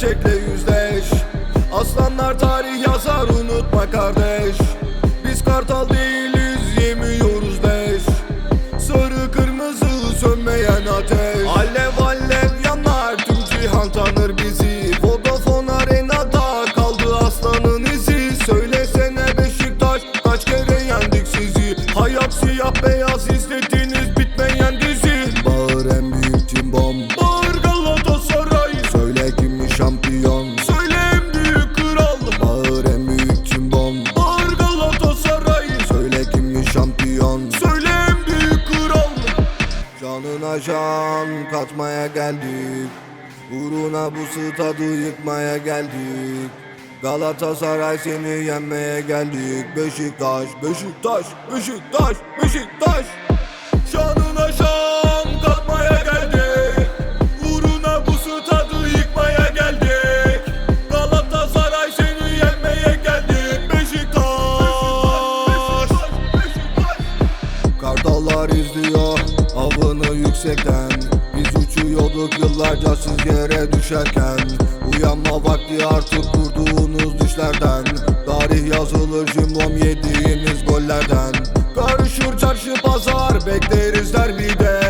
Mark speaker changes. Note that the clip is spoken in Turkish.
Speaker 1: gerçekle yüzleş. Aslanlar tarih yazar unutma kardeş. Biz kartal değiliz yemiyoruz leş Sarı kırmızı sönmeyen ateş. Alev alev yanar tüm cihan tanır bizi. Vodafone arenada kaldı aslanın izi. Söylesene Beşiktaş kaç kere yendik sizi? Hayat siyah beyaz izlediğiniz bitmeyen dizi. Bağır en büyük cimbom Canına can katmaya geldik. Uğruna bu stadı yıkmaya geldik. Galatasaray seni yenmeye geldik. Beşiktaş, Beşiktaş, Beşiktaş, Beşiktaş Kartallar izliyor avını yüksekten. Biz uçuyorduk yıllarca siz yere düşerken. Uyanma vakti artık kurduğunuz düşlerden. Tarih yazılır cimbom yediğiniz gollerden. Karışır çarşı pazar bekleriz derbide